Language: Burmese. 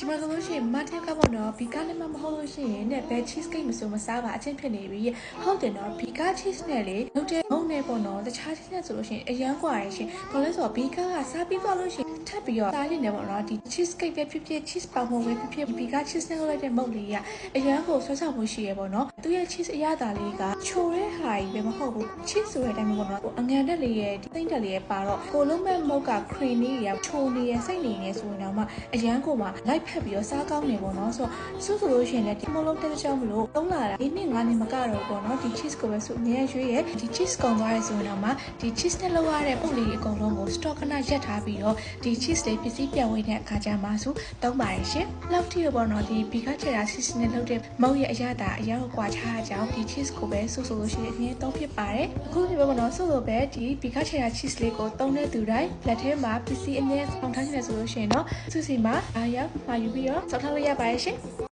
ဒီမှာဆိုလို့ရှိရင်မတစ်ယောက်ကပေါ့နော်ဘီကာနဲ့မှမဟုတ်လို့ရှိရင်နဲ့ဘယ် cheese cake မဆိုမစားပါအချင်းဖြစ်နေပြီဟုတ်တယ်နော်ဘီကာ cheese နဲ့လေလုပ်တဲ့ငုံနဲ့ပေါ့နော်တခြား cheese နဲ့ဆိုလို့ရှိရင်အရန်กว่าရရှင်ဘာလို့လဲဆိုတော့ဘီကာကစားပြီးသွားလို့ရှိရင်ထပ်ပြီးတော့စားရနေပေါ့နော်ဒီ cheese cake ပဲဖြစ်ဖြစ် cheese ပေါင်မုံပဲဖြစ်ဖြစ်ဘီကာ cheese နဲ့လုပ်လိုက်တဲ့မုန့်လေးကအရန်ကိုဆွဆွမှုရှိရပေါ့နော်သူရဲ့ cheese အရသာလေးကချိုတဲ့ဟာကြီးပဲမဟုတ်ဘူး cheese ဆိုတဲ့အတိုင်းပဲပေါ့နော်အငံတက်လေးရဲ့ဒီသိမ့်တက်လေးရဲ့ပါတော့ကိုလုံးမဲ့မုတ်က cream လေးတွေကချိုနေရစိတ်နေနေဆိုရင်တော့မှအရန်ကိုမှလို က်ဖက်ပြီးတော့စားကောင်းနေပေါ့နော်ဆိုတော့ဆိုဆိုလို့ရှိရင်လည်းဒီမလုံးတက်ကြောင်မလို့သုံးလာတာဒီနှစ်ငါးနှစ်မကတော့ပေါ့နော်ဒီ cheese ကိုပဲဆိုအများရွေးရဲ့ဒီ cheese ကုန်သွားရဲဆိုရင်တော့မှဒီ cheese နဲ့လောက်ရတဲ့ပုံလေးအကုန်လုံးကို stock ကနရက်ထားပြီးတော့ဒီ cheese လေးပစ္စည်းပြန်ဝင်တဲ့အခါကျမှဆိုသုံးပါရဲ့ရှင်လောက်ထီပေါ့နော်ဒီဘီကချေရာ cheese နဲ့လုပ်တဲ့မုတ်ရဲ့အရသာအရာကိုကွာခြားကြအောင်ဒီ cheese ကိုပဲဆိုဆိုလို့ရှိရင်အရင်သုံးဖြစ်ပါတယ်အခုဒီဘက်ကတော့ဆိုဆိုပဲဒီဘီကချေရာ cheese လေးကိုသုံးတဲ့သူတိုင်းလက်ထဲမှာပစ္စည်းအမြဲဆောင်ထားနေတယ်ဆိုလို့ရှိရင်တော့သူစီမှာအားရောက်မှာယူပြီးတော့စောက်ထားလို့ရပါတယ်ရှင်